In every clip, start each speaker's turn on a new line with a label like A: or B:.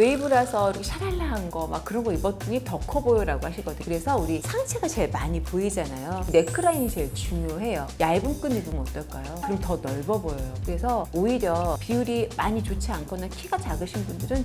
A: 웨이브라서 이렇게 샤랄라한 거 막 그런 거 입었더니 더 커 보여라고 하시거든요. 그래서 우리 상체가 제일 많이 보이잖아요. 네크라인이 제일 중요해요. 얇은 끈 입으면 어떨까요? 그럼 더 넓어 보여요. 그래서 오히려 비율이 많이 좋지 않거나 키가 작으신 분들은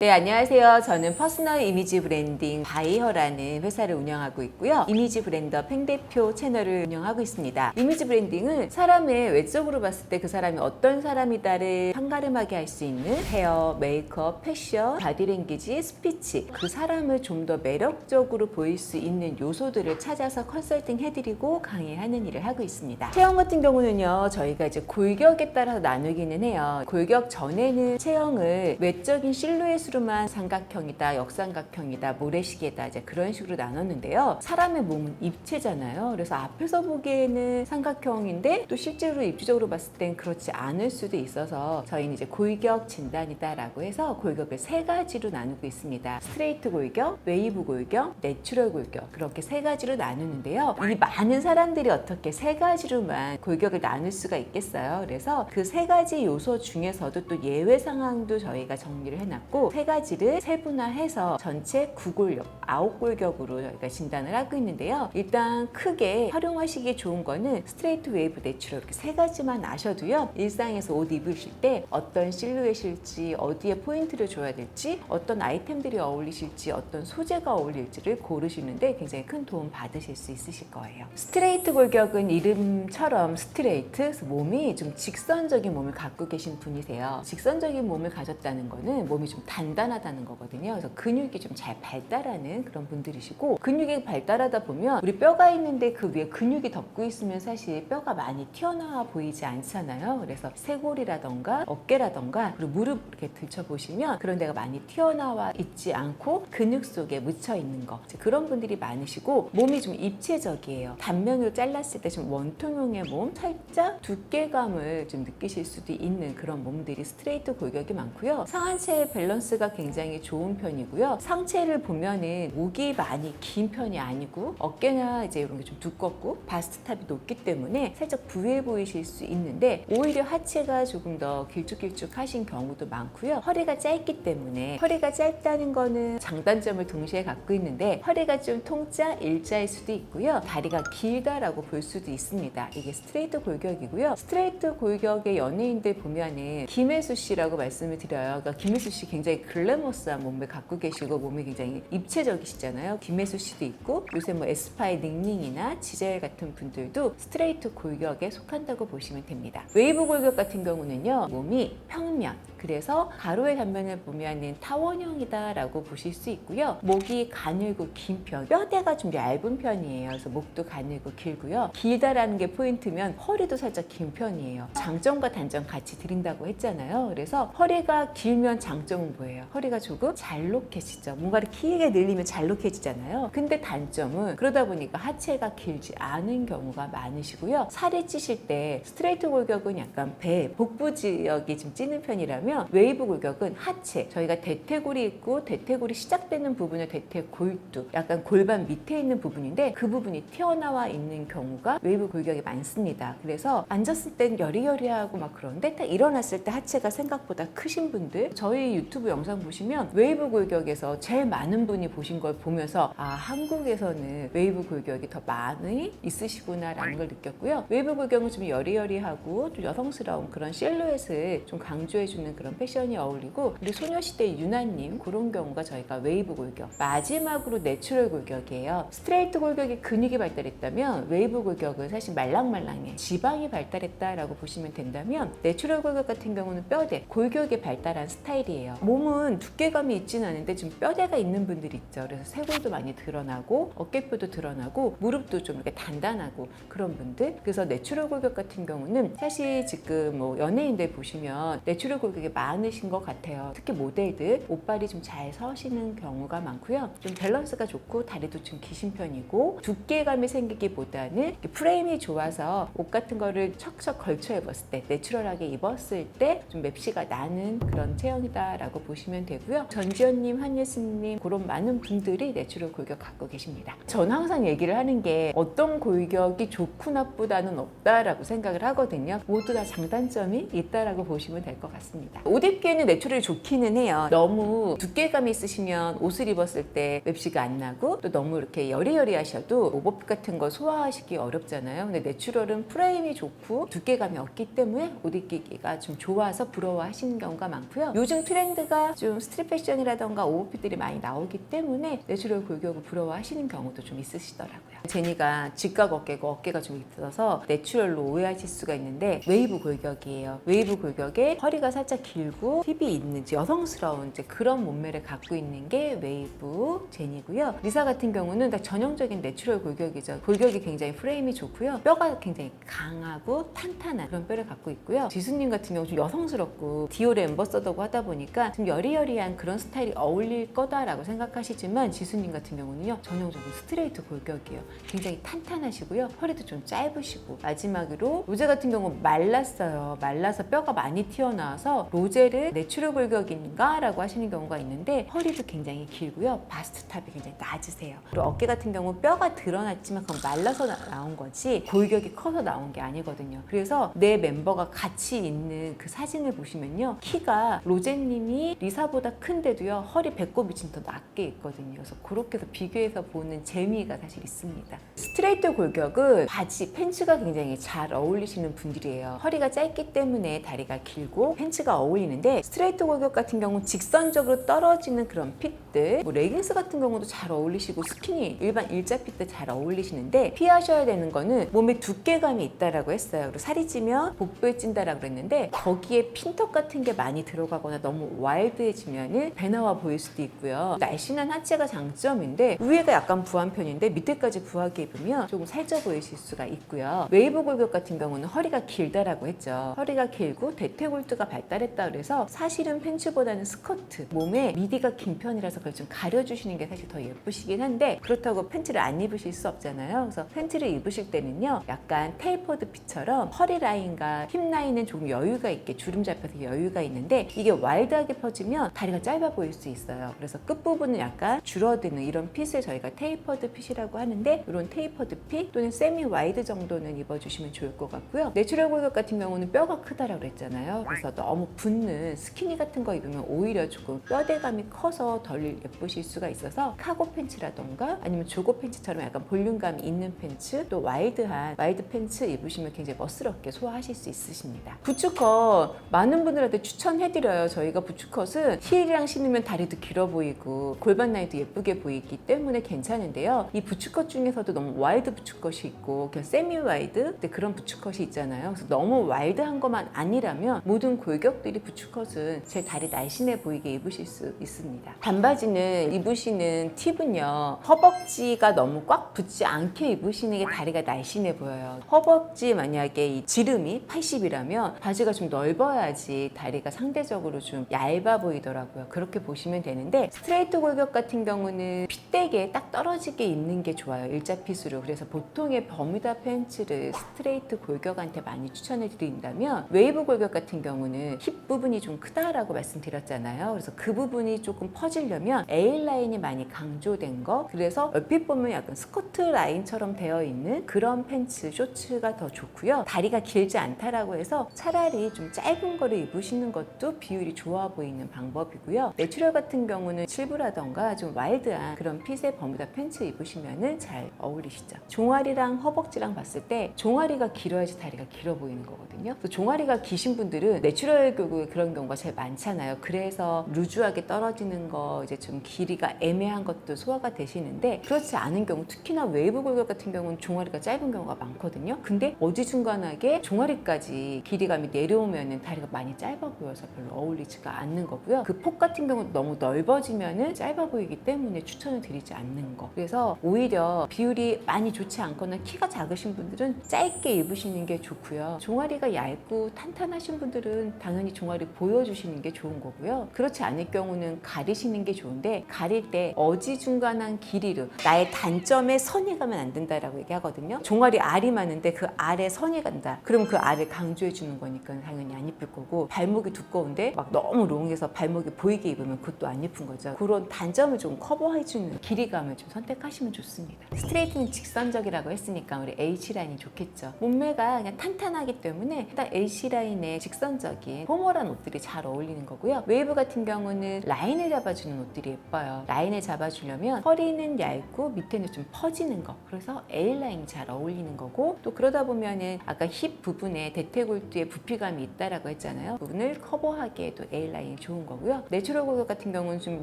A: 네, 안녕하세요. 저는 퍼스널 이미지 브랜딩 바이어라는 회사를 운영하고 있고요. 이미지 브랜더 팽대표 채널을 운영하고 있습니다. 이미지 브랜딩은 사람의 외적으로 봤을 때 그 사람이 어떤 사람이다를 한가름하게 할 수 있는 헤어, 메이크업, 패션, 바디랭귀지, 스피치 그 사람을 좀 더 매력적으로 보일 수 있는 요소들을 찾아서 컨설팅 해드리고 강의하는 일을 하고 있습니다. 체형 같은 경우는요, 저희가 이제 골격에 따라서 나누기는 해요. 골격 전에는 체형을 외적인 실루엣 으로만 삼각형이다, 역삼각형이다, 모래시계다 이제 그런 식으로 나눴는데요. 사람의 몸은 입체잖아요. 그래서 앞에서 보기에는 삼각형인데 또 실제로 입지적으로 봤을 땐 그렇지 않을 수도 있어서 저희는 이제 골격 진단이다라고 해서 골격을 세 가지로 나누고 있습니다. 스트레이트 골격, 웨이브 골격, 내추럴 골격 그렇게 세 가지로 나누는데요. 이 많은 사람들이 어떻게 세 가지로만 골격을 나눌 수가 있겠어요. 그래서 그 세 가지 요소 중에서도 또 예외 상황도 저희가 정리를 해놨고 세 가지를 세분화해서 전체 구골격, 아홉 골격으로 저희가 진단을 하고 있는데요. 일단 크게 활용하시기 좋은 거는 스트레이트 웨이브 내추럴 이렇게 세 가지만 아셔도요. 일상에서 옷 입으실 때 어떤 실루엣일지 어디에 포인트를 줘야 될지 어떤 아이템들이 어울리실지 어떤 소재가 어울릴지를 고르시는데 굉장히 큰 도움 받으실 수 있으실 거예요. 스트레이트 골격은 이름처럼 스트레이트 몸이 좀 직선적인 몸을 갖고 계신 분이세요. 직선적인 몸을 가졌다는 거는 몸이 좀 단 단하다는 거거든요. 그래서 근육이 좀 잘 발달하는 그런 분들이시고 근육이 발달하다 보면 우리 뼈가 있는데 그 위에 근육이 덮고 있으면 사실 뼈가 많이 튀어나와 보이지 않잖아요. 그래서 쇄골이라던가 어깨라던가 그리고 무릎 이렇게 들춰보시면 그런 데가 많이 튀어나와 있지 않고 근육 속에 묻혀 있는 거 그런 분들이 많으시고 몸이 좀 입체적이에요. 단면으로 잘랐을 때 좀 원통형의 몸 살짝 두께감을 좀 느끼실 수도 있는 그런 몸들이 스트레이트 골격이 많고요. 상하체의 밸런스 가 굉장히 좋은 편이고요. 상체를 보면은 목이 많이 긴 편이 아니고 어깨나 이제 이런 게 좀 두껍고 바스트탑이 높기 때문에 살짝 부해 보이실 수 있는데 오히려 하체가 조금 더 길쭉길쭉하신 경우도 많고요. 허리가 짧기 때문에 허리가 짧다는 거는 장단점을 동시에 갖고 있는데 허리가 좀 통짜 일자일 수도 있고요. 다리가 길다라고 볼 수도 있습니다. 이게 스트레이트 골격이고요. 스트레이트 골격의 연예인들 보면은 김혜수 씨라고 말씀을 드려요. 그러니까 김혜수 씨 굉장히 글래머스한 몸을 갖고 계시고 몸이 굉장히 입체적이시잖아요. 김혜수 씨도 있고 요새 뭐 에스파의 닝닝이나 지젤 같은 분들도 스트레이트 골격에 속한다고 보시면 됩니다. 웨이브 골격 같은 경우는요. 몸이 평면 그래서 가로의 단면을 보면은 타원형이다라고 보실 수 있고요. 목이 가늘고 긴 편, 뼈대가 좀 얇은 편이에요. 그래서 목도 가늘고 길고요. 길다라는 게 포인트면 허리도 살짝 긴 편이에요. 장점과 단점 같이 드린다고 했잖아요. 그래서 허리가 길면 장점은 뭐예요? 허리가 조금 잘록해지죠. 뭔가를 길게 늘리면 잘록해지잖아요. 근데 단점은 그러다 보니까 하체가 길지 않은 경우가 많으시고요. 살이 찌실 때 스트레이트 골격은 약간 배, 복부 지역이 좀 찌는 편이라면 웨이브 골격은 하체, 저희가 대퇴골이 있고 대퇴골이 시작되는 부분을 대퇴골두, 약간 골반 밑에 있는 부분인데 그 부분이 튀어나와 있는 경우가 웨이브 골격이 많습니다. 그래서 앉았을 땐 여리여리하고 막 그런데 딱 일어났을 때 하체가 생각보다 크신 분들 저희 유튜브 영상 보시면 웨이브 골격에서 제일 많은 분이 보신 걸 보면서 아 한국에서는 웨이브 골격이 더 많이 있으시구나라는 걸 느꼈고요. 웨이브 골격은 좀 여리여리하고 좀 여성스러운 그런 실루엣을 좀 강조해주는 그런 패션이 어울리고 우리 소녀시대 유나님 그런 경우가 저희가 웨이브 골격 마지막으로 내추럴 골격이에요. 스트레이트 골격이 근육이 발달했다면 웨이브 골격은 사실 말랑말랑해 지방이 발달했다라고 보시면 된다면 내추럴 골격 같은 경우는 뼈대 골격이 발달한 스타일이에요. 몸은 두께감이 있지는 않은데 좀 뼈대가 있는 분들이 있죠. 그래서 쇄골도 많이 드러나고 어깨뼈도 드러나고 무릎도 좀 이렇게 단단하고 그런 분들. 그래서 내추럴 골격 같은 경우는 사실 지금 뭐 연예인들 보시면 내추럴 골격이 많으신 것 같아요. 특히 모델들 옷발이 좀 잘 서시는 경우가 많고요. 좀 밸런스가 좋고 다리도 좀 기신 편이고 두께감이 생기기보다는 프레임이 좋아서 옷 같은 거를 척척 걸쳐 입었을 때 내추럴하게 입었을 때 좀 맵시가 나는 그런 체형이다라고 보시면 되고요. 전지현님, 한예슬님 그런 많은 분들이 내추럴 골격 갖고 계십니다. 전 항상 얘기를 하는 게 어떤 골격이 좋고 나쁘다는 없다라고 생각을 하거든요. 모두 다 장단점이 있다라고 보시면 될 것 같습니다. 옷 입기에는 내추럴이 좋기는 해요. 너무 두께감이 있으시면 옷을 입었을 때 맵시가 안 나고 또 너무 이렇게 여리여리하셔도 오버핏 같은 거 소화하시기 어렵잖아요. 근데 내추럴은 프레임이 좋고 두께감이 없기 때문에 옷 입기가 좀 좋아서 부러워하시는 경우가 많고요. 요즘 트렌드가 좀 스트릿 패션이라던가 오버핏들이 많이 나오기 때문에 내추럴 골격을 부러워하시는 경우도 좀 있으시더라고요. 제니가 직각 어깨고 어깨가 좀 있어서 내추럴로 오해하실 수가 있는데 웨이브 골격이에요. 웨이브 골격에 허리가 살짝 길고 힙이 있는 여성스러운 이제 그런 몸매를 갖고 있는 게 웨이브 제니고요. 리사 같은 경우는 다 전형적인 내추럴 골격이죠. 골격이 굉장히 프레임이 좋고요. 뼈가 굉장히 강하고 탄탄한 그런 뼈를 갖고 있고요. 지수님 같은 경우 좀 여성스럽고 디올의 엠버서더고 하다 보니까 좀 여리여리한 그런 스타일이 어울릴 거다라고 생각하시지만 지수님 같은 경우는요 전형적인 스트레이트 골격이에요. 굉장히 탄탄하시고요. 허리도 좀 짧으시고 마지막으로 로제 같은 경우 말랐어요. 말라서 뼈가 많이 튀어나와서 로제를 내추럴 골격인가? 라고 하시는 경우가 있는데 허리도 굉장히 길고요. 바스트 탑이 굉장히 낮으세요. 그리고 어깨 같은 경우 뼈가 드러났지만 그건 말라서 나- 나온 거지 골격이 커서 나온 게 아니거든요. 그래서 내 멤버가 같이 있는 그 사진을 보시면요. 키가 로제님이 리사보다 큰데도요. 허리 배꼽이 좀더 낮게 있거든요. 그래서 그렇게 해서 비교해서 보는 재미가 사실 있습니다. 스트레이트 골격은 바지, 팬츠가 굉장히 잘 어울리시는 분들이에요. 허리가 짧기 때문에 다리가 길고 팬츠가 어울리는데 스트레이트 골격 같은 경우는 직선적으로 떨어지는 그런 핏 들뭐 레깅스 같은 경우도 잘 어울리시고 스키니 일반 일자 핏들 잘 어울리시는데 피하셔야 되는 거는 몸에 두께감이 있다라고 했어요. 그리고 살이 찌면 복부에 찐다라고 그랬는데 거기에 핀턱 같은 게 많이 들어가거나 너무 와일드해지면은 배 나와 보일 수도 있고요. 날씬한 하체가 장점인데 위에가 약간 부한 편인데 밑에까지 부하게 입으면 조금 살쪄 보이실 수가 있고요. 웨이브 골격 같은 경우는 허리가 길다라고 했죠. 허리가 길고 대퇴골두가 발달했다 그래서 사실은 팬츠보다는 스커트 몸에 미디가 긴 편이라서 그걸 좀 가려주시는 게 사실 더 예쁘시긴 한데 그렇다고 팬츠를 안 입으실 수 없잖아요. 그래서 팬츠를 입으실 때는요 약간 테이퍼드 핏처럼 허리 라인과 힙 라인은 조금 여유가 있게 주름 잡혀서 여유가 있는데 이게 와일드하게 퍼지면 다리가 짧아 보일 수 있어요. 그래서 끝부분은 약간 줄어드는 이런 핏을 저희가 테이퍼드 핏이라고 하는데 이런 테이퍼드 핏 또는 세미 와이드 정도는 입어주시면 좋을 것 같고요. 내추럴 골격 같은 경우는 뼈가 크다라고 그랬잖아요. 그래서 너무 붙는 스키니 같은 거 입으면 오히려 조금 뼈대감이 커서 덜 예쁘실 수가 있어서 카고 팬츠라던가 아니면 조거 팬츠처럼 약간 볼륨감이 있는 팬츠 또 와이드한 와이드 팬츠 입으시면 굉장히 멋스럽게 소화하실 수 있으십니다. 부츠컷 많은 분들한테 추천해드려요. 저희가 부츠컷은 힐이랑 신으면 다리도 길어 보이고 골반 라인도 예쁘게 보이기 때문에 괜찮은데요. 이 부츠컷 중에서도 너무 와이드 부츠컷이 있고 그냥 세미 와이드 그런 부츠컷이 있잖아요. 그래서 너무 와이드한 것만 아니라면 모든 골격들이 부츠컷은 제 다리 날씬해 보이게 입으실 수 있습니다. 반바지 는 입으시는 팁은요. 허벅지가 너무 꽉 붙지 않게 입으시는 게 다리가 날씬해 보여요. 허벅지 만약에 이 지름이 80이라면 바지가 좀 넓어야지 다리가 상대적으로 좀 얇아 보이더라고요. 그렇게 보시면 되는데 스트레이트 골격 같은 경우는 핏대게 딱 떨어지게 입는 게 좋아요. 일자 핏으로. 그래서 보통의 버뮤다 팬츠를 스트레이트 골격한테 많이 추천해 드린다면 웨이브 골격 같은 경우는 힙 부분이 좀 크다라고 말씀드렸잖아요. 그래서 그 부분이 조금 퍼지려면 A 라인이 많이 강조된 거. 그래서 얼핏 보면 약간 스커트 라인처럼 되어 있는 그런 팬츠, 쇼츠가 더 좋고요. 다리가 길지 않다라고 해서 차라리 좀 짧은 거를 입으시는 것도 비율이 좋아 보이는 방법이고요. 내추럴 같은 경우는 칠부라던가 좀 와일드한 그런 핏의 버뮤다 팬츠 입으시면은 잘 어울리시죠. 종아리랑 허벅지랑 봤을 때 종아리가 길어야지 다리가 길어 보이는 거거든요. 그래서 종아리가 기신 분들은 내추럴 교구에 그런 경우가 제일 많잖아요. 그래서 루즈하게 떨어지는 거 이제 좀 길이가 애매한 것도 소화가 되시는데 그렇지 않은 경우 특히나 웨이브 골격 같은 경우는 종아리가 짧은 경우가 많거든요. 근데 어지중간하게 종아리까지 길이감이 내려오면은 다리가 많이 짧아 보여서 별로 어울리지가 않는 거고요. 그 폭 같은 경우도 너무 넓어지면은 짧아 보이기 때문에 추천을 드리지 않는 거. 그래서 오히려 비율이 많이 좋지 않거나 키가 작으신 분들은 짧게 입으시는 게 좋고요. 종아리가 얇고 탄탄하신 분들은 당연히 종아리 보여주시는 게 좋은 거고요. 그렇지 않을 경우는 가리시는 게 좋 은데 가릴 때 어지중간한 길이로 나의 단점에 선이 가면 안 된다라고 얘기하거든요. 종아리 알이 많은데 그 알에 선이 간다. 그럼 그 알을 강조해 주는 거니까 당연히 안 이쁠 거고 발목이 두꺼운데 막 너무 롱해서 발목이 보이게 입으면 그것도 안 예쁜 거죠. 그런 단점을 좀 커버해 주는 길이감을 좀 선택하시면 좋습니다. 스트레이트는 직선적이라고 했으니까 우리 H 라인이 좋겠죠. 몸매가 그냥 탄탄하기 때문에 일단 H 라인에 직선적인 포멀한 옷들이 잘 어울리는 거고요. 웨이브 같은 경우는 라인을 잡아주는 옷들 이 예뻐요. 라인을 잡아주려면 허리는 얇고 밑에는 좀 퍼지는 거. 그래서 A 라인이 잘 어울리는 거고 또 그러다 보면은 아까 힙 부분에 대퇴골두에 부피감이 있다라고 했잖아요. 그 부분을 커버하기에 도 A 라인이 좋은 거고요. 내추럴 골격 같은 경우는 좀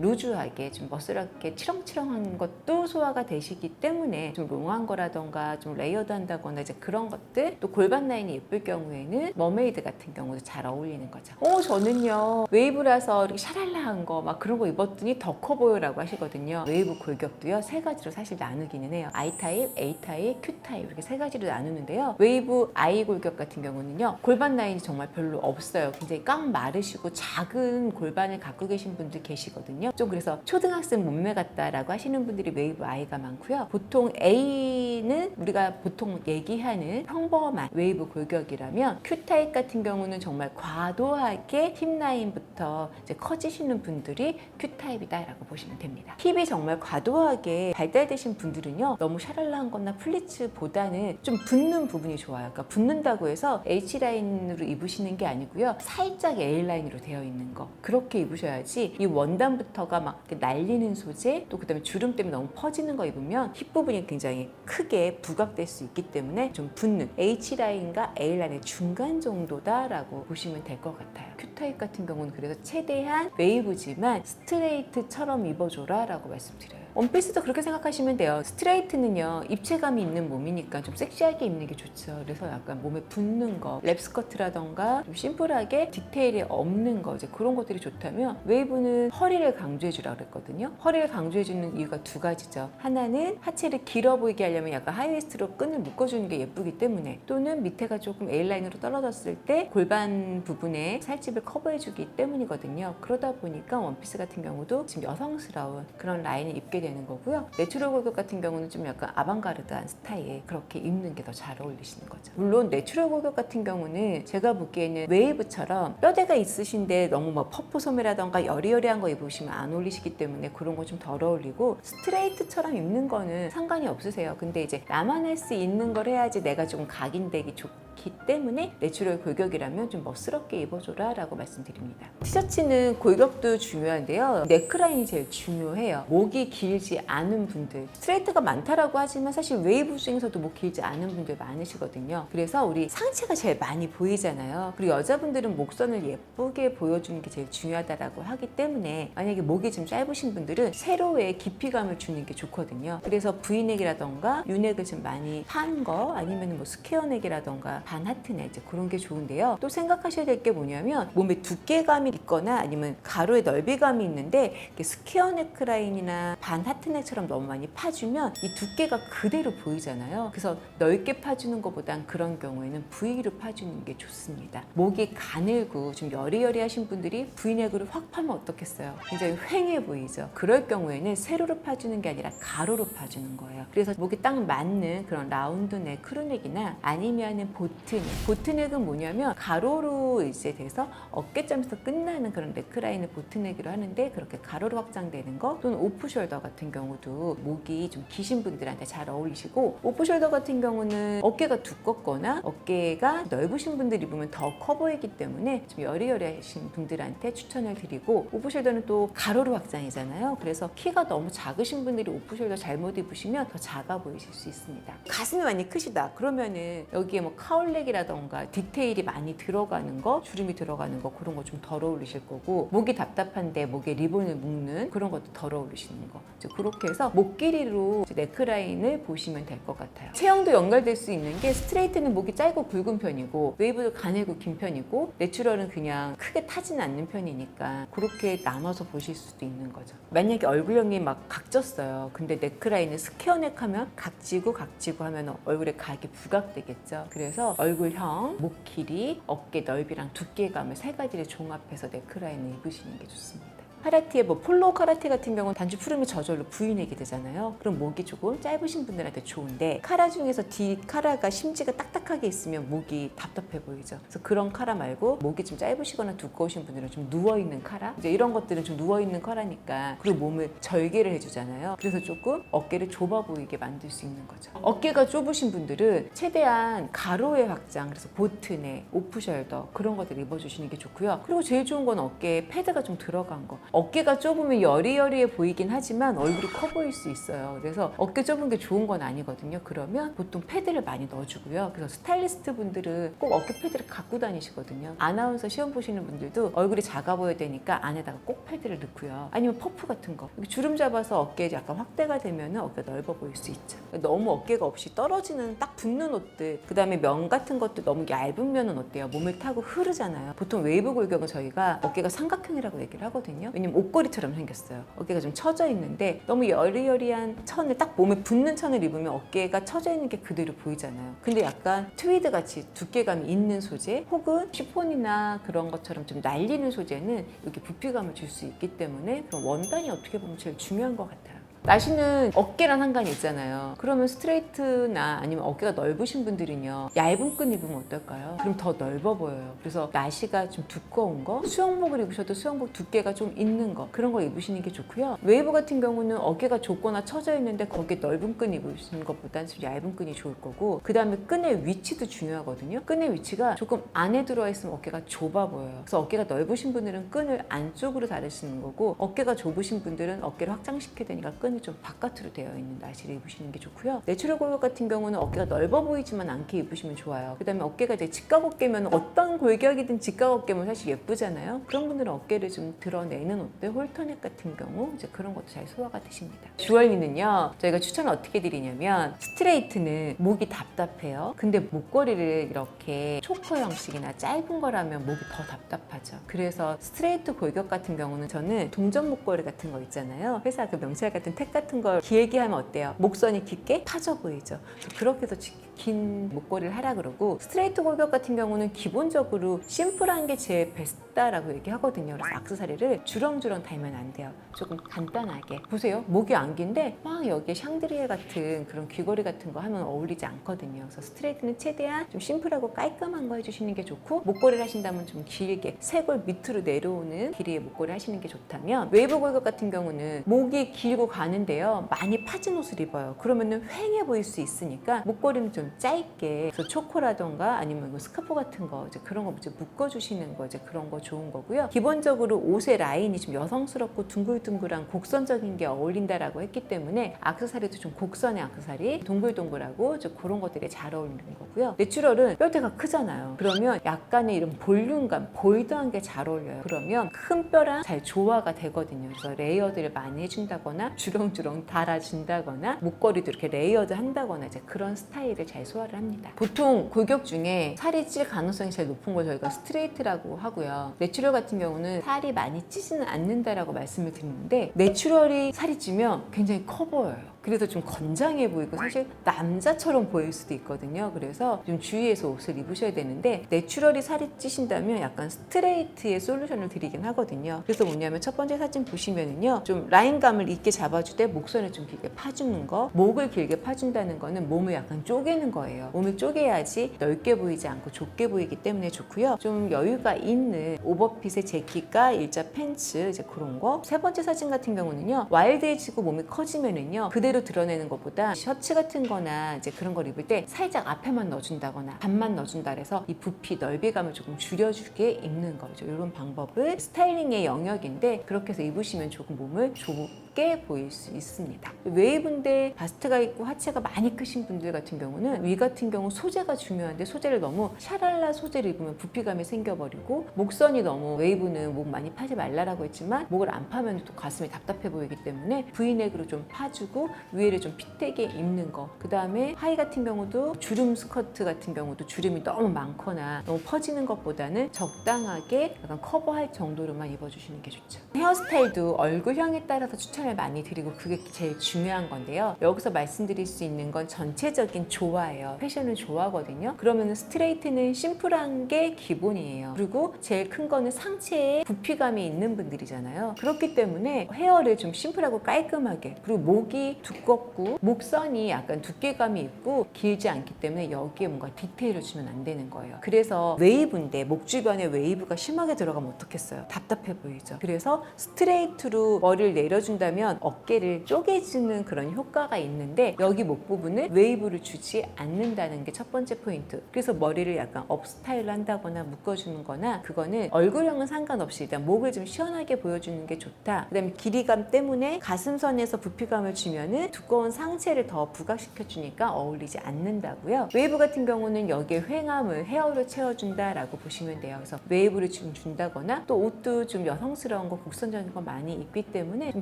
A: 루즈하게 좀 멋스럽게 치렁치렁한 것도 소화가 되시기 때문에 좀 롱한 거라던가 좀 레이어드 한다거나 이제 그런 것들 또 골반 라인이 예쁠 경우에는 머메이드 같은 경우도 잘 어울리는 거죠. 어 저는요 웨이브라서 이렇게 샤랄라한 거 막 그런 거 입었더니 더 커 보여라고 하시거든요. 웨이브 골격도요 세 가지로 사실 나누기는 해요. I 타입, A 타입, Q 타입 이렇게 세 가지로 나누는데요. 웨이브 I 골격 같은 경우는요 골반 라인이 정말 별로 없어요. 굉장히 깡 마르시고 작은 골반을 갖고 계신 분들 계시거든요. 좀 그래서 초등학생 몸매 같다라고 하시는 분들이 웨이브 I가 많고요. 보통 A는 우리가 보통 얘기하는 평범한 웨이브 골격이라면 Q 타입 같은 경우는 정말 과도하게 힙 라인부터 커지시는 분들이 Q 타입이 다라고 보시면 됩니다. 힙이 정말 과도하게 발달되신 분들은요 너무 샤랄라한 거나 플리츠보다는 좀 붙는 부분이 좋아요. 그러니까 붙는다고 해서 H 라인으로 입으시는 게 아니고요 살짝 A 라인으로 되어 있는 거 그렇게 입으셔야지 이 원단부터가 막 날리는 소재 또 그다음에 주름 때문에 너무 퍼지는 거 입으면 힙 부분이 굉장히 크게 부각될 수 있기 때문에 좀 붙는 H 라인과 A 라인의 중간 정도다라고 보시면 될 것 같아요. 큐 타입 같은 경우는 그래서 최대한 웨이브지만 스트레이트 처럼 입어줘라 라고 말씀드려요. 원피스도 그렇게 생각하시면 돼요. 스트레이트는요 입체감이 있는 몸이니까 좀 섹시하게 입는 게 좋죠. 그래서 약간 몸에 붙는 거, 랩 스커트라던가 좀 심플하게 디테일이 없는 거 이제 그런 것들이 좋다면 웨이브는 허리를 강조해주라 그랬거든요. 허리를 강조해주는 이유가 두 가지죠. 하나는 하체를 길어 보이게 하려면 약간 하이웨스트로 끈을 묶어주는 게 예쁘기 때문에 또는 밑에가 조금 A 라인으로 떨어졌을 때 골반 부분에 살집을 커버해주기 때문이거든요. 그러다 보니까 원피스 같은 경우도 지금 여성스러운 그런 라인을 입게 되는 거고요. 내추럴 골격 같은 경우는 좀 약간 아방가르드한 스타일 그렇게 입는 게 더 잘 어울리시는 거죠. 물론 내추럴 골격 같은 경우는 제가 보기에는 웨이브처럼 뼈대가 있으신데 너무 뭐 퍼프 소매라던가 여리여리한 거 입으시면 안 어울리시기 때문에 그런 거 좀 덜 어울리고 스트레이트처럼 입는 거는 상관이 없으세요. 근데 이제 나만 할 수 있는 걸 해야지 내가 좀 각인되기 좋 기 때문에 내추럴 골격이라면 좀 멋스럽게 입어줘라 라고 말씀드립니다. 티셔츠는 골격도 중요한데요. 네크라인이 제일 중요해요. 목이 길지 않은 분들 스트레이트가 많다라고 하지만 사실 웨이브 중에서도 목 길지 않은 분들 많으시거든요. 그래서 우리 상체가 제일 많이 보이잖아요. 그리고 여자분들은 목선을 예쁘게 보여주는 게 제일 중요하다라고 하기 때문에 만약에 목이 좀 짧으신 분들은 세로에 깊이감을 주는 게 좋거든요. 그래서 V넥이라던가 U넥을 좀 많이 판거 아니면 뭐 스퀘어넥이라던가 반 하트넥 이제 그런 게 좋은데요. 또 생각하셔야 될 게 뭐냐면 몸에 두께감이 있거나 아니면 가로의 넓이감이 있는데 스퀘어 네크라인이나 반 하트 넥처럼 너무 많이 파주면 이 두께가 그대로 보이잖아요. 그래서 넓게 파주는 것보단 그런 경우에는 V로 파주는 게 좋습니다. 목이 가늘고 좀 여리여리하신 분들이 V넥으로 확 파면 어떻겠어요? 굉장히 휑해 보이죠. 그럴 경우에는 세로로 파주는 게 아니라 가로로 파주는 거예요. 그래서 목이 딱 맞는 그런 라운드 넥, 크루넥이나 아니면은 보 트넥. 보트넥은 뭐냐면 가로로 이제 돼서 어깨점에서 끝나는 그런 넥라인을 보트넥으로 하는데 그렇게 가로로 확장되는 거 또는 오프숄더 같은 경우도 목이 좀 기신 분들한테 잘 어울리시고 오프숄더 같은 경우는 어깨가 두껍거나 어깨가 넓으신 분들 입으면 더 커 보이기 때문에 좀 여리여리하신 분들한테 추천을 드리고 오프숄더는 또 가로로 확장이잖아요. 그래서 키가 너무 작으신 분들이 오프숄더 잘못 입으시면 더 작아 보이실 수 있습니다. 가슴이 많이 크시다. 그러면은 여기에 뭐 카울 렉이라던가 디테일이 많이 들어가는 거, 주름이 들어가는 거 그런 거 좀 덜 어울리실 거고 목이 답답한데 목에 리본을 묶는 그런 것도 덜 어울리시는 거. 이제 그렇게 해서 목 길이로 네크라인을 보시면 될 것 같아요. 체형도 연결될 수 있는 게 스트레이트는 목이 짧고 굵은 편이고 웨이브도 가늘고 긴 편이고 내추럴은 그냥 크게 타진 않는 편이니까 그렇게 나눠서 보실 수도 있는 거죠. 만약에 얼굴형이 막 각졌어요. 근데 네크라인을 스퀘어 넥 하면 각지고 각지고 하면 얼굴에 각이 부각되겠죠. 그래서 얼굴형, 목 길이, 어깨 넓이랑 두께감을 세 가지를 종합해서 네크라인을 입으시는 게 좋습니다. 카라티에 뭐 폴로 카라테 같은 경우는 단추 풀으면 저절로 V넥이 되잖아요. 그럼 목이 조금 짧으신 분들한테 좋은데 카라 중에서 뒤 카라가 심지가 딱딱하게 있으면 목이 답답해 보이죠. 그래서 그런 카라 말고 목이 좀 짧으시거나 두꺼우신 분들은 좀 누워 있는 카라. 이제 이런 것들은 좀 누워 있는 카라니까 그리고 몸을 절개를 해주잖아요. 그래서 조금 어깨를 좁아 보이게 만들 수 있는 거죠. 어깨가 좁으신 분들은 최대한 가로의 확장, 그래서 보트넥, 오프숄더 그런 것들 입어주시는 게 좋고요. 그리고 제일 좋은 건 어깨에 패드가 좀 들어간 거. 어깨가 좁으면 여리여리해 보이긴 하지만 얼굴이 커 보일 수 있어요. 그래서 어깨 좁은 게 좋은 건 아니거든요. 그러면 보통 패드를 많이 넣어주고요. 그래서 스타일리스트 분들은 꼭 어깨 패드를 갖고 다니시거든요. 아나운서 시험 보시는 분들도 얼굴이 작아 보여야 되니까 안에다가 꼭 패드를 넣고요. 아니면 퍼프 같은 거. 주름 잡아서 어깨에 약간 확대가 되면 어깨가 넓어 보일 수 있죠. 너무 어깨가 없이 떨어지는 딱 붙는 옷들. 그 다음에 면 같은 것도 너무 얇은 면은 어때요? 몸을 타고 흐르잖아요. 보통 웨이브 골격은 저희가 어깨가 삼각형이라고 얘기를 하거든요. 왜냐면 옷걸이처럼 생겼어요. 어깨가 좀 처져 있는데 너무 여리여리한 천을 딱 몸에 붙는 천을 입으면 어깨가 처져 있는 게 그대로 보이잖아요. 근데 약간 트위드 같이 두께감이 있는 소재 혹은 시폰이나 그런 것처럼 좀 날리는 소재는 이렇게 부피감을 줄 수 있기 때문에 그런 원단이 어떻게 보면 제일 중요한 것 같아요. 나시는 어깨랑 상관이 있잖아요. 그러면 스트레이트나 아니면 어깨가 넓으신 분들은요. 얇은 끈 입으면 어떨까요? 그럼 더 넓어 보여요. 그래서 나시가 좀 두꺼운 거, 수영복을 입으셔도 수영복 두께가 좀 있는 거 그런 걸 입으시는 게 좋고요. 웨이브 같은 경우는 어깨가 좁거나 처져 있는데 거기에 넓은 끈 입으시는 것보다는 좀 얇은 끈이 좋을 거고 그 다음에 끈의 위치도 중요하거든요. 끈의 위치가 조금 안에 들어와 있으면 어깨가 좁아 보여요. 그래서 어깨가 넓으신 분들은 끈을 안쪽으로 다르시는 거고 어깨가 좁으신 분들은 어깨를 확장시켜야 되니까 끈 이좀 바깥으로 되어 있는 나시를 입으시는 게 좋고요. 내추럴 골격 같은 경우는 어깨가 넓어 보이지만 않게 입으시면 좋아요. 그다음에 어깨가 이제 직각 어깨면 어떤 골격이든 직각 어깨면 사실 예쁘잖아요. 그런 분들은 어깨를 좀 드러내는 옷들, 홀터넥 같은 경우 이제 그런 것도 잘 소화가 되십니다. 주얼리는요, 저희가 추천을 어떻게 드리냐면 스트레이트는 목이 답답해요. 근데 목걸이를 이렇게 초커 형식이나 짧은 거라면 목이 더 답답하죠. 그래서 스트레이트 골격 같은 경우는 저는 동전 목걸이 같은 거 있잖아요. 회사 그 명찰 같은 택 같은 걸 길게 하면 어때요? 목선이 깊게 파져 보이죠. 그렇게 해서 지- 긴 목걸이를 하라 그러고 스트레이트 골격 같은 경우는 기본적으로 심플한 게 제일 베스트다라고 얘기하거든요. 그래서 악세사리를 주렁주렁 달면 안 돼요. 조금 간단하게 보세요. 목이 안 긴데 막 여기에 샹드리에 같은 그런 귀걸이 같은 거 하면 어울리지 않거든요. 그래서 스트레이트는 최대한 좀 심플하고 깔끔한 거 해주시는 게 좋고 목걸이를 하신다면 좀 길게 쇄골 밑으로 내려오는 길이의 목걸이 하시는 게 좋다면 웨이브 골격 같은 경우는 목이 길고 가는데요. 많이 파진 옷을 입어요. 그러면은 휑해 보일 수 있으니까 목걸이는 좀 짧게 그래서 초코라던가 아니면 뭐 스카프 같은 거 이제 그런 거 이제 묶어주시는 거 이제 그런 거 좋은 거고요. 기본적으로 옷의 라인이 좀 여성스럽고 둥글둥글한 곡선적인 게 어울린다라고 했기 때문에 악세사리도 좀 곡선의 악세사리 동글동글하고 좀 그런 것들이 잘 어울리는 거고요. 내추럴은 뼈대가 크잖아요. 그러면 약간의 이런 볼륨감, 볼드한 게 잘 어울려요. 그러면 큰 뼈랑 잘 조화가 되거든요. 그래서 레이어드를 많이 해준다거나 주렁주렁 달아준다거나 목걸이도 이렇게 레이어드 한다거나 이제 그런 스타일을 잘 소화를 합니다. 보통 골격 중에 살이 찔 가능성이 제일 높은 걸 저희가 스트레이트라고 하고요. 내추럴 같은 경우는 살이 많이 찌지는 않는다라고 말씀을 드리는데 내추럴이 살이 찌면 굉장히 커 보여요. 그래서 좀 건장해 보이고 사실 남자처럼 보일 수도 있거든요. 그래서 좀 주의해서 옷을 입으셔야 되는데 내추럴이 살이 찌신다면 약간 스트레이트의 솔루션을 드리긴 하거든요. 그래서 뭐냐면 첫 번째 사진 보시면은요. 좀 라인감을 있게 잡아주되 목선을 좀 길게 파주는 거 목을 길게 파준다는 거는 몸을 약간 쪼개는 거예요. 몸을 쪼개야지 넓게 보이지 않고 좁게 보이기 때문에 좋고요. 좀 여유가 있는 오버핏의 재킷과 일자 팬츠 이제 그런 거. 세 번째 사진 같은 경우는요. 와일드해지고 몸이 커지면은요. 그대로 드러내는 것보다 셔츠 같은 거나 이제 그런 걸 입을 때 살짝 앞에만 넣어준다거나 반만 넣어준다 그래서 이 부피 넓이감을 조금 줄여주게 입는 거죠. 이런 방법을 스타일링의 영역인데 그렇게 해서 입으시면 조금 몸을 좁 게 보일 수 있습니다. 웨이브인데 바스트가 있고 하체가 많이 크신 분들 같은 경우는 위 같은 경우 소재가 중요한데 소재를 너무 샤랄라 소재를 입으면 부피감이 생겨버리고 목선이 너무 웨이브는 목 많이 파지 말라라고 했지만 목을 안 파면 또 가슴이 답답해 보이기 때문에 V넥으로 좀 파주고 위에를 좀 핏되게 입는 거. 그 다음에 하의 같은 경우도 주름 스커트 같은 경우도 주름이 너무 많거나 너무 퍼지는 것보다는 적당하게 약간 커버할 정도로만 입어주시는 게 좋죠. 헤어스타일도 얼굴형에 따라서 추천 을 많이 드리고 그게 제일 중요한 건데요. 여기서 말씀드릴 수 있는 건 전체적인 조화예요. 패션은 조화거든요. 그러면 스트레이트는 심플한 게 기본이에요. 그리고 제일 큰 거는 상체에 부피감이 있는 분들이잖아요. 그렇기 때문에 헤어를 좀 심플하고 깔끔하게 그리고 목이 두껍고 목선이 약간 두께감이 있고 길지 않기 때문에 여기에 뭔가 디테일을 주면 안 되는 거예요. 그래서 웨이브인데 목 주변에 웨이브가 심하게 들어가면 어떻겠어요? 답답해 보이죠. 그래서 스트레이트로 머리를 내려준 다면 어깨를 쪼개주는 그런 효과가 있는데 여기 목 부분은 웨이브를 주지 않는다는 게 첫 번째 포인트. 그래서 머리를 약간 업 스타일로 한다거나 묶어주는 거나 그거는 얼굴형은 상관없이 일단 목을 좀 시원하게 보여주는 게 좋다. 그 다음에 길이감 때문에 가슴선에서 부피감을 주면은 두꺼운 상체를 더 부각시켜 주니까 어울리지 않는다고요. 웨이브 같은 경우는 여기에 횡함을 헤어로 채워준다 라고 보시면 돼요. 그래서 웨이브를 좀 준다거나 또 옷도 좀 여성스러운 거 곡선적인 거 많이 입기 때문에 좀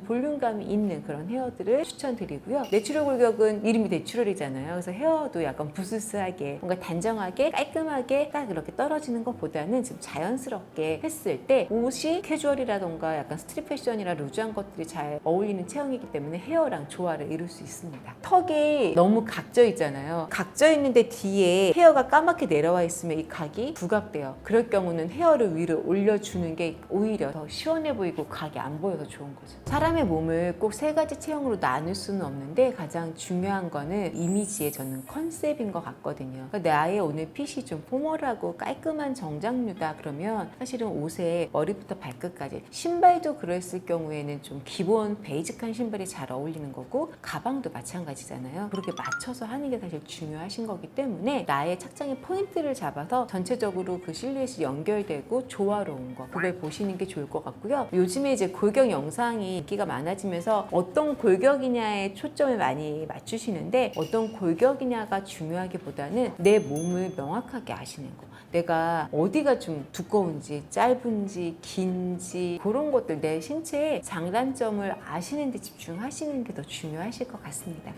A: 볼륨감 이 있는 그런 헤어들을 추천드리고요. 내추럴 골격은 이름이 내추럴이잖아요. 그래서 헤어도 약간 부스스하게 뭔가 단정하게 깔끔하게 딱 이렇게 떨어지는 것보다는 좀 자연스럽게 했을 때 옷이 캐주얼이라던가 약간 스트릿 패션이라 루즈한 것들이 잘 어울리는 체형이기 때문에 헤어랑 조화를 이룰 수 있습니다. 턱이 너무 각져 있잖아요. 각져 있는데 뒤에 헤어가 까맣게 내려와 있으면 이 각이 부각돼요. 그럴 경우는 헤어를 위로 올려주는 게 오히려 더 시원해 보이고 각이 안 보여서 좋은 거죠. 사람의 몸을 꼭 세 가지 체형으로 나눌 수는 없는데 가장 중요한 거는 이미지의 저는 컨셉인 것 같거든요. 그러니까 나의 오늘 핏이 좀 포멀하고 깔끔한 정장류다 그러면 사실은 옷에 머리부터 발끝까지 신발도 그랬을 경우에는 좀 기본 베이직한 신발이 잘 어울리는 거고 가방도 마찬가지잖아요. 그렇게 맞춰서 하는 게 사실 중요하신 거기 때문에 나의 착장의 포인트를 잡아서 전체적으로 그 실루엣이 연결되고 조화로운 거 그걸 보시는 게 좋을 것 같고요. 요즘에 이제 골격 영상이 인기가 많아 지면서 어떤 골격이냐에 초점을 많이 맞추시는데 어떤 골격이냐가 중요하기보다는 내 몸을 명확하게 아시는 거. 내가 어디가 좀 두꺼운지 짧은지 긴지 그런 것들 내 신체의 장단점을 아시는 데 집중하시는 게 더 중요하실 것 같습니다.